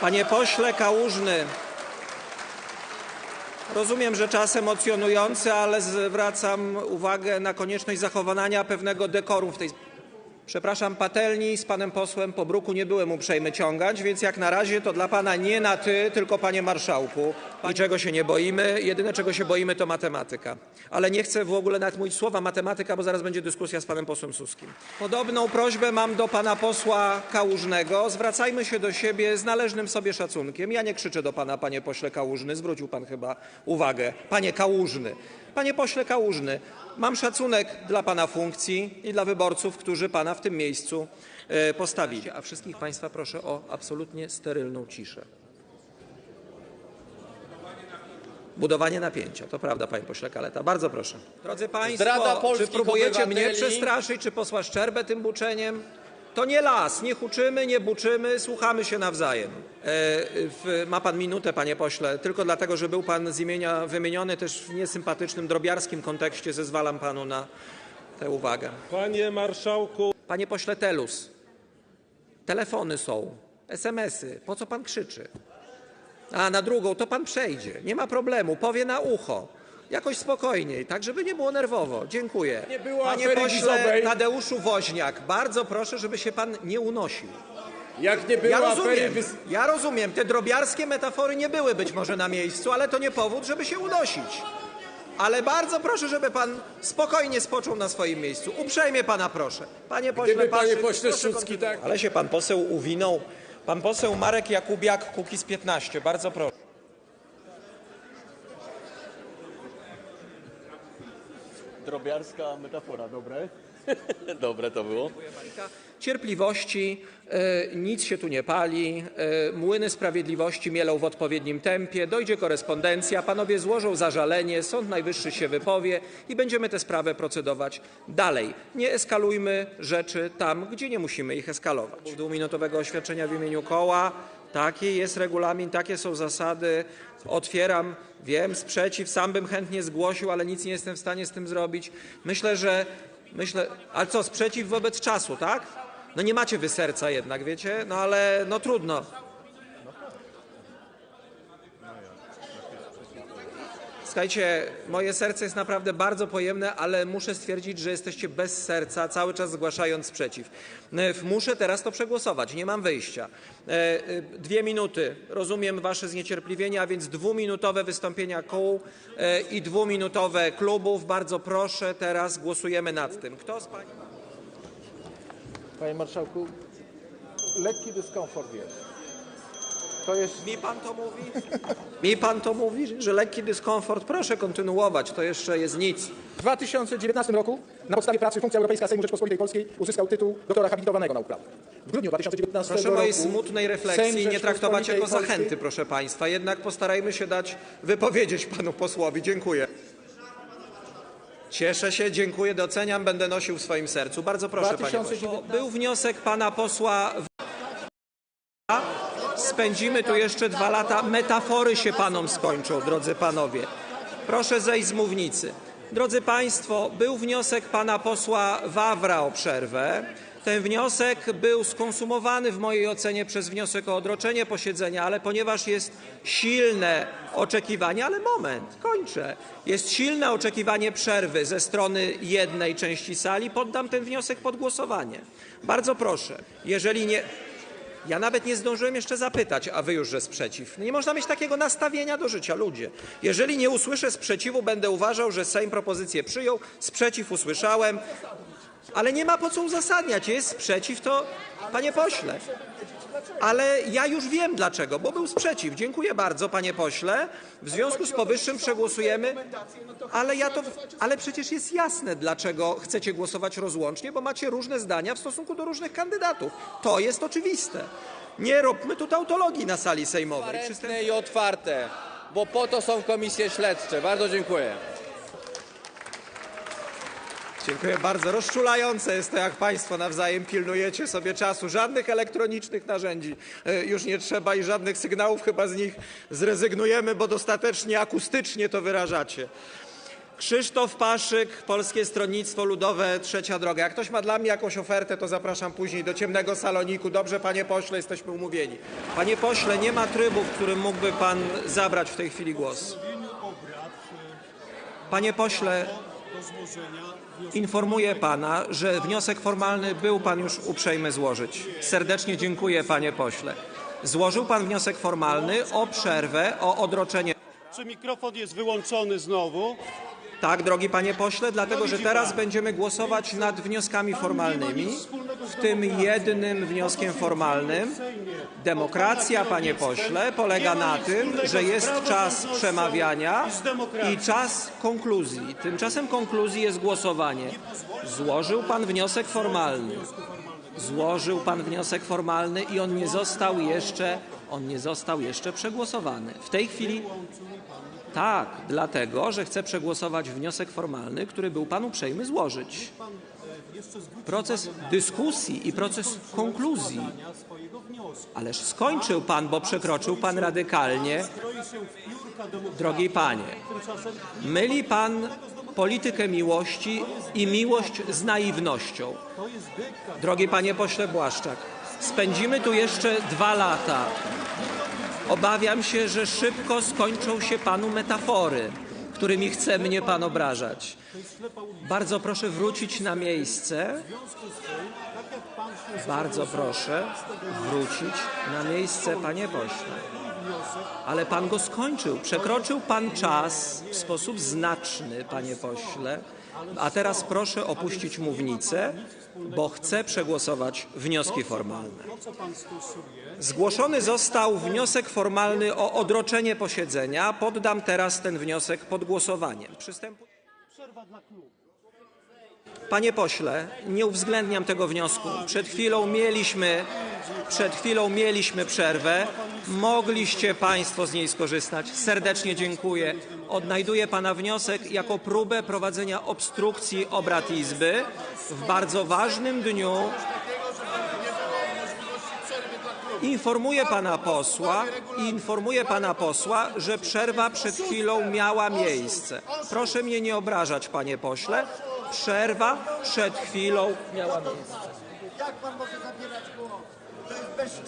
Panie pośle Kałużny, rozumiem, że czas emocjonujący, ale zwracam uwagę na konieczność zachowania pewnego dekoru w tej. Przepraszam, patelni z panem posłem po bruku nie byłem uprzejmy ciągać, więc jak na razie to dla pana nie na ty, tylko panie marszałku. Niczego się nie boimy, jedyne czego się boimy to matematyka. Ale nie chcę w ogóle nawet mówić słowa matematyka, bo zaraz będzie dyskusja z panem posłem Suskim. Podobną prośbę mam do pana posła Kałużnego. Zwracajmy się do siebie z należnym sobie szacunkiem. Ja nie krzyczę do pana, panie pośle Kałużny, zwrócił pan chyba uwagę. Panie Kałużny. Panie pośle Kałużny, mam szacunek dla pana funkcji i dla wyborców, którzy pana w tym miejscu e, postawili. A wszystkich państwa proszę o absolutnie sterylną ciszę. Budowanie napięcia, to prawda, panie pośle Kaleta. Bardzo proszę. Drodzy państwo, Zdrada czy próbujecie mnie obywateli. przestraszyć, czy posła Szczerbę tym buczeniem? To nie las, nie huczymy, nie buczymy, słuchamy się nawzajem. E, ma pan minutę, panie pośle, tylko dlatego, że był pan z imienia wymieniony też w niesympatycznym, drobiarskim kontekście, zezwalam panu na tę uwagę. Panie marszałku, Panie pośle Telus, telefony są, SMS-y, po co pan krzyczy? A na drugą to pan przejdzie, nie ma problemu, powie na ucho. Jakoś spokojniej, tak żeby nie było nerwowo. Dziękuję. Nie było Panie afery pośle wizowej. Tadeuszu Woźniak, bardzo proszę, żeby się pan nie unosił. jak nie było Ja afery rozumiem, wys... ja rozumiem, te drobiarskie metafory nie były być może na miejscu, ale to nie powód, żeby się unosić. Ale bardzo proszę, żeby pan spokojnie spoczął na swoim miejscu. Uprzejmie pana proszę. Panie pośle, Gdyby, panie Paszyk, pośle proszę Szczucki, kontynuować. tak- Ale się pan poseł uwinął. Pan poseł Marek Jakubiak, Kukiz 15. Bardzo proszę. Drobiarska metafora, dobre? dobre to było. Cierpliwości, e, nic się tu nie pali, e, młyny sprawiedliwości mielą w odpowiednim tempie, dojdzie korespondencja, panowie złożą zażalenie, Sąd Najwyższy się wypowie i będziemy tę sprawę procedować dalej. Nie eskalujmy rzeczy tam, gdzie nie musimy ich eskalować. Dwuminutowego oświadczenia w imieniu koła. Taki jest regulamin, takie są zasady. Otwieram, wiem, sprzeciw, sam bym chętnie zgłosił, ale nic nie jestem w stanie z tym zrobić. Myślę, że Myślę, ale co, sprzeciw wobec czasu, tak? No nie macie wy serca jednak, wiecie? No ale no trudno. Słuchajcie, moje serce jest naprawdę bardzo pojemne, ale muszę stwierdzić, że jesteście bez serca, cały czas zgłaszając sprzeciw. E, Muszę teraz to przegłosować, nie mam wyjścia. E, e, Dwie minuty, rozumiem wasze zniecierpliwienie, a więc dwuminutowe wystąpienia kół i dwuminutowe klubów. Bardzo proszę, teraz głosujemy nad tym. Kto z pań... Panie marszałku, lekki dyskomfort jest. To jest Mi pan to mówi? Mi pan to mówi, że lekki dyskomfort? Proszę kontynuować, to jeszcze jest nic. w 2019 roku na podstawie pracy Funkcja Europejska Sejmu Rzeczpospolitej Polskiej uzyskał tytuł doktora habilitowanego nauk prawnych. W grudniu 2019 Proszę roku mojej smutnej refleksji Sejm nie traktować jako zachęty, proszę Państwa. Jednak postarajmy się dać wypowiedzieć panu posłowi. Dziękuję. Cieszę się, dziękuję, doceniam, będę nosił w swoim sercu. Bardzo proszę, panie 2019 pośle. Był wniosek pana posła Spędzimy tu jeszcze dwa lata. Metafory się panom skończą, drodzy panowie. Proszę zejść z mównicy. Drodzy państwo, był wniosek pana posła Wawra o przerwę. Ten wniosek był skonsumowany w mojej ocenie przez wniosek o odroczenie posiedzenia, ale ponieważ jest silne oczekiwanie, ale moment, kończę. Jest silne oczekiwanie przerwy ze strony jednej części sali, poddam ten wniosek pod głosowanie. Bardzo proszę, jeżeli nie. Ja nawet nie zdążyłem jeszcze zapytać, a wy już, że sprzeciw. Nie można mieć takiego nastawienia do życia, ludzie. Jeżeli nie usłyszę sprzeciwu, będę uważał, że Sejm propozycję przyjął, sprzeciw usłyszałem, ale nie ma po co uzasadniać. Jest sprzeciw, to panie pośle. Ale ja już wiem dlaczego, bo był sprzeciw. Dziękuję bardzo, panie pośle. W związku z powyższym przegłosujemy. Ale ja to. Ale przecież jest jasne, dlaczego chcecie głosować rozłącznie, bo macie różne zdania w stosunku do różnych kandydatów. To jest oczywiste. Nie róbmy tu tautologii na sali sejmowej. Przystęp- Transparentne i otwarte, bo po to są komisje śledcze. Bardzo dziękuję. Dziękuję bardzo. Rozczulające jest to, jak Państwo nawzajem pilnujecie sobie czasu. Żadnych elektronicznych narzędzi e, już nie trzeba i żadnych sygnałów chyba z nich zrezygnujemy, bo dostatecznie akustycznie to wyrażacie. Krzysztof Paszyk, Polskie Stronnictwo Ludowe, Trzecia Droga. Jak ktoś ma dla mnie jakąś ofertę, to zapraszam później do ciemnego saloniku. Dobrze, panie pośle, jesteśmy umówieni. Panie pośle, nie ma trybu, w którym mógłby pan zabrać w tej chwili głos. Panie pośle, informuję pana, że wniosek formalny był pan już uprzejmy złożyć. Serdecznie dziękuję, panie pośle. Złożył pan wniosek formalny o przerwę, o odroczenie. Czy mikrofon jest wyłączony znowu? Tak, drogi panie pośle, dlatego że teraz będziemy głosować nad wnioskami formalnymi, w tym jednym wnioskiem formalnym. Demokracja, panie pośle, polega na tym, że jest czas przemawiania i czas konkluzji. Tymczasem konkluzji jest głosowanie. Złożył pan wniosek formalny. Złożył pan wniosek formalny i on nie został jeszcze, on nie został jeszcze przegłosowany. W tej chwili tak, dlatego, że chcę przegłosować wniosek formalny, który był pan uprzejmy złożyć. Proces dyskusji i proces konkluzji. Ależ skończył pan, bo przekroczył pan radykalnie. Drogi panie, myli pan politykę miłości i miłość z naiwnością. Drogi panie pośle Błaszczak, spędzimy tu jeszcze dwa lata. Obawiam się, że szybko skończą się panu metafory, którymi chce mnie pan obrażać. Bardzo proszę wrócić na miejsce. Bardzo proszę wrócić na miejsce, panie pośle. Ale pan go skończył. Przekroczył pan czas w sposób znaczny, panie pośle. A teraz proszę opuścić mównicę, bo chcę przegłosować wnioski formalne. Zgłoszony został wniosek formalny o odroczenie posiedzenia. Poddam teraz ten wniosek pod głosowanie. Przystępu... Panie pośle, nie uwzględniam tego wniosku. Przed chwilą mieliśmy, przed chwilą mieliśmy przerwę. Mogliście Państwo z niej skorzystać. Serdecznie dziękuję. Odnajduję Pana wniosek jako próbę prowadzenia obstrukcji obrad Izby w bardzo ważnym dniu. Informuję pana posła, informuję pana posła, że przerwa przed chwilą miała miejsce. Proszę mnie nie obrażać, panie pośle. Przerwa przed chwilą miała miejsce.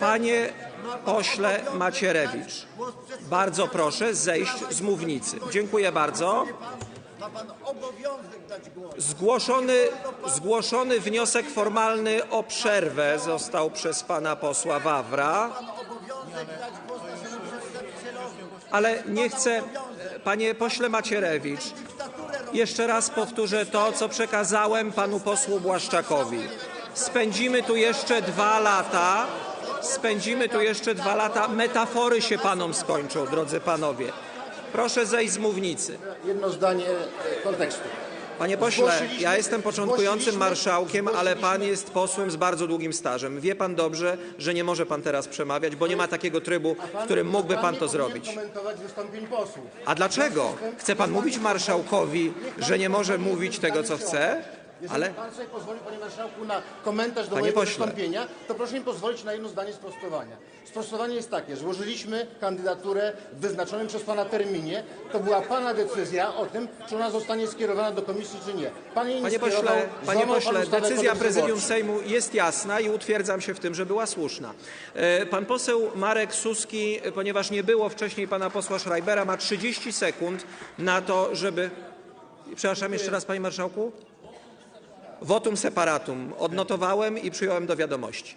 Panie pośle Macierewicz, bardzo proszę zejść z mównicy. Dziękuję bardzo. Pan głos. Zgłoszony, zgłoszony wniosek formalny o przerwę został przez pana posła Wawra. Głos. Ale nie chcę, panie pośle Macierewicz, jeszcze raz powtórzę to, co przekazałem panu posłu Błaszczakowi. Spędzimy tu jeszcze dwa lata, spędzimy tu jeszcze dwa lata, metafory się panom skończą, drodzy panowie. Proszę zejść z mównicy. Jedno zdanie e, kontekstu. Panie pośle, ja jestem początkującym marszałkiem, ale pan jest posłem z bardzo długim stażem. Wie pan dobrze, że nie może pan teraz przemawiać, bo nie ma takiego trybu, w którym mógłby pan to zrobić. komentować wystąpień posłów. A dlaczego? Chce pan mówić marszałkowi, że nie może mówić tego, co chce? Jeżeli Ale pan sobie pozwoli, panie marszałku, na komentarz do Panie mojego pośle. wystąpienia, to proszę mi pozwolić na jedno zdanie sprostowania. Sprostowanie jest takie, złożyliśmy kandydaturę w wyznaczonym przez pana terminie. To była pana decyzja o tym, czy ona zostanie skierowana do komisji, czy nie. Pan jej nie Panie skierował, pośle, panie złamał pan pośle, ustawę decyzja kodeks prezydium wyborczy. Sejmu jest jasna i utwierdzam się w tym, że była słuszna. E, Pan poseł Marek Suski, e, ponieważ nie było wcześniej pana posła Schreibera, ma 30 sekund na to, żeby. Przepraszam jeszcze raz, panie marszałku. Votum separatum. Odnotowałem i przyjąłem do wiadomości.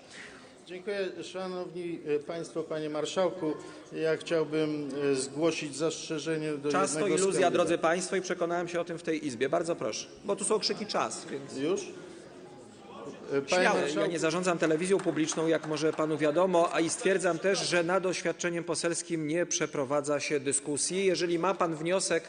Dziękuję Szanowni e, Państwo, Panie Marszałku. Ja chciałbym e, zgłosić zastrzeżenie do Czas to jednego iluzja, drodzy państwo, i przekonałem się o tym w tej izbie. Bardzo proszę, bo tu są krzyki czas, więc. Już? E, Panie Śmiało, ja Marszałku, nie zarządzam telewizją publiczną, jak może panu wiadomo, a i stwierdzam też, że nad oświadczeniem poselskim nie przeprowadza się dyskusji. Jeżeli ma pan wniosek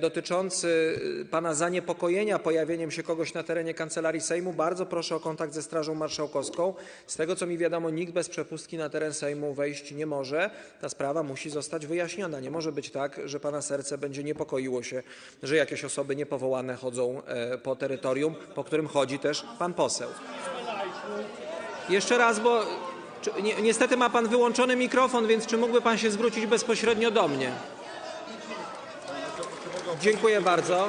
dotyczący e, pana zaniepokojenia pojawieniem się kogoś na terenie Kancelarii Sejmu, bardzo proszę o kontakt ze Strażą Marszałkowską. Z tego co mi wiadomo, nikt bez przepustki na teren Sejmu wejść nie może. Ta sprawa musi zostać wyjaśniona. Nie może być tak, że pana serce będzie niepokoiło się, że jakieś osoby niepowołane chodzą e, po terytorium, po którym chodzi też pan poseł. Jeszcze raz, bo niestety ma pan wyłączony mikrofon, więc czy mógłby pan się zwrócić bezpośrednio do mnie? Dziękuję bardzo.